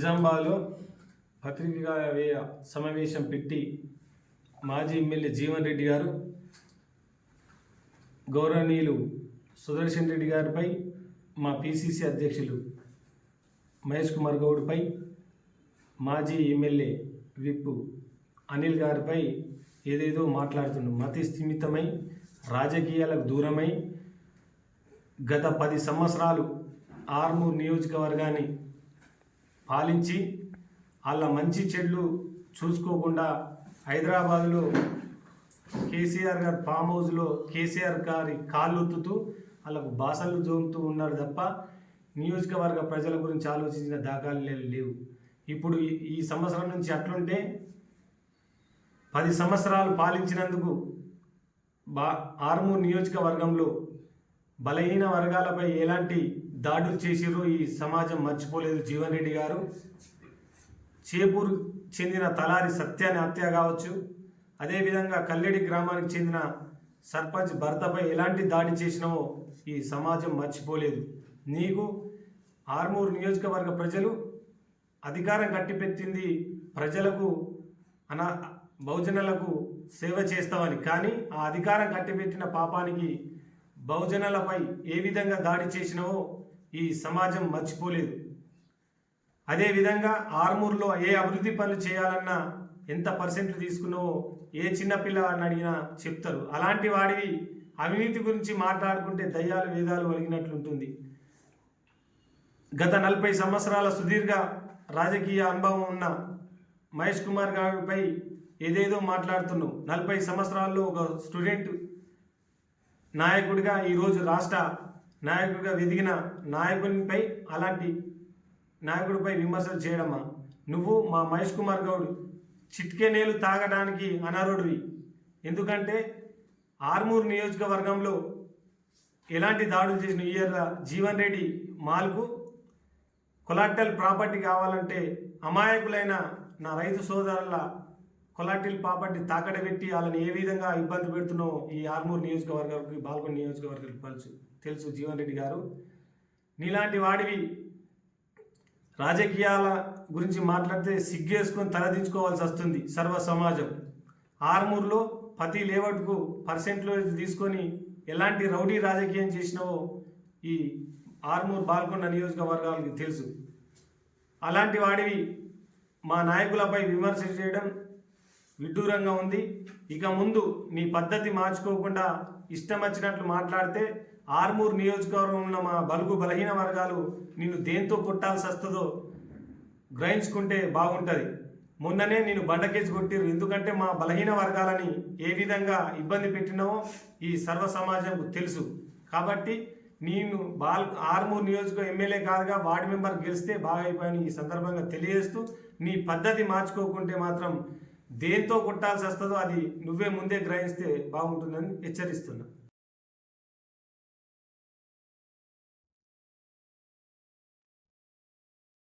నిజామాబాద్లో పత్రికా వేయ సమావేశం పెట్టి మాజీ ఎమ్మెల్యే జీవన్ రెడ్డి గారు గౌరవనీయులు సుదర్శన్ రెడ్డి గారిపై మా పిసిసి అధ్యక్షులు మహేష్ కుమార్ గౌడ్పై మాజీ ఎమ్మెల్యే విప్ అనిల్ గారిపై ఏదేదో మాట్లాడుతుండు. మతి స్థిమితమై రాజకీయాలకు దూరమై గత పది సంవత్సరాలు ఆర్మూర్ నియోజకవర్గాన్ని పాలించి వాళ్ళ మంచి చెడ్లు చూసుకోకుండా హైదరాబాద్లో కేసీఆర్ గారి ఫామ్ హౌస్లో కేసీఆర్ గారి కాళ్ళొత్తుతూ వాళ్ళకు బాసలు జోముతూ ఉన్నారు తప్ప నియోజకవర్గ ప్రజల గురించి ఆలోచించిన దాఖలు లేవు. ఇప్పుడు ఈ సంవత్సరం నుంచి అట్లుంటే పది సంవత్సరాలు పాలించినందుకు బా ఆర్మూర్ నియోజకవర్గంలో బలహీన వర్గాలపై ఎలాంటి దాడులు చేసిరో ఈ సమాజం మర్చిపోలేదు. జీవన్ రెడ్డి గారు చేపూరు చెందిన తలారి సత్యాన్ని హత్య కావచ్చు. అదేవిధంగా కల్లెడి గ్రామానికి చెందిన సర్పంచ్ భర్తపై ఎలాంటి దాడి చేసినావో ఈ సమాజం మర్చిపోలేదు. నీకు ఆర్మూరు నియోజకవర్గ ప్రజలు అధికారం కట్టిపెట్టింది ప్రజలకు అనా బహుజనులకు సేవ చేస్తామని కానీ ఆ అధికారం కట్టిపెట్టిన పాపానికి బహుజనులపై ఏ విధంగా దాడి చేసినావో ఈ సమాజం మర్చిపోలేదు. అదేవిధంగా ఆర్మూర్లో ఏ అభివృద్ధి పనులు చేయాలన్నా ఎంత పర్సెంట్లు తీసుకున్నావో ఏ చిన్నపిల్ల అని అడిగినా చెప్తారు. అలాంటి వాడివి అవినీతి గురించి మాట్లాడుకుంటే దయ్యాలు వేదాలు ఒలిగినట్లుంటుంది. గత నలభై సంవత్సరాల సుదీర్ఘ రాజకీయ అనుభవం ఉన్న మహేష్ కుమార్ గారిపై ఏదేదో మాట్లాడుతున్నావు నలభై సంవత్సరాల్లో ఒక స్టూడెంట్ నాయకుడిగా ఈరోజు రాష్ట్ర నాయకుడిగా ఎదిగిన నాయకునిపై అలాంటి నాయకుడిపై విమర్శలు చేయడమా? నువ్వు మా మహేష్ కుమార్ గౌడ్ చిట్కే నీళ్ళు తాగడానికి అనర్హుడివి. ఎందుకంటే ఆర్మూర్ నియోజకవర్గంలో ఎలాంటి దాడులు చేసిన ఇయర్ జీవన్ రెడ్డి మాల్కు కొలాటల్ ప్రాపర్టీ కావాలంటే అమాయకులైన నా రైతు సోదరుల కొలాటిల్ ప్రాపర్టీ తాకడ పెట్టి వాళ్ళని ఏ విధంగా ఇబ్బంది పెడుతున్నావు ఈ ఆర్మూర్ నియోజకవర్గానికి బాల్కొండ నియోజకవర్గానికి తెలుసు తెలుసు జీవన్ రెడ్డి గారు. నీలాంటి వాడివి రాజకీయాల గురించి మాట్లాడితే సిగ్గేసుకొని తలదించుకోవాల్సి వస్తుంది సర్వ సమాజం. ఆర్మూర్లో ప్రతి లేవట్కు పర్సెంట్లో తీసుకొని ఎలాంటి రౌడీ రాజకీయం చేసినావో ఈ ఆర్మూర్ బాల్కొండ నియోజకవర్గాలకి తెలుసు. అలాంటి వాడివి మా నాయకులపై విమర్శ చేయడం విడ్డూరంగా ఉంది. ఇక ముందు నీ పద్ధతి మార్చుకోకుండా ఇష్టం వచ్చినట్లు మాట్లాడితే ఆర్మూర్ నియోజకవర్గం ఉన్న మా బలుగు బలహీన వర్గాలు నిన్ను దేంతో కొట్టాల్సి వస్తుందో గ్రహించుకుంటే బాగుంటుంది. మొన్ననే నేను బండకేసి కొట్టిరు ఎందుకంటే మా బలహీన వర్గాలని ఏ విధంగా ఇబ్బంది పెట్టినావో ఈ సర్వ సమాజంకు తెలుసు. కాబట్టి నేను బాల్ ఆర్మూర్ నియోజక ఎమ్మెల్యే కాదుగా వార్డు మెంబర్ గెలిస్తే బాగా అయిపోయాను ఈ సందర్భంగా తెలియజేస్తూ నీ పద్ధతి మార్చుకోకుంటే మాత్రం దేంతో కొట్టాల్సి వస్తుందో అది నువ్వే ముందే గ్రహిస్తే బాగుంటుందని హెచ్చరిస్తున్నా.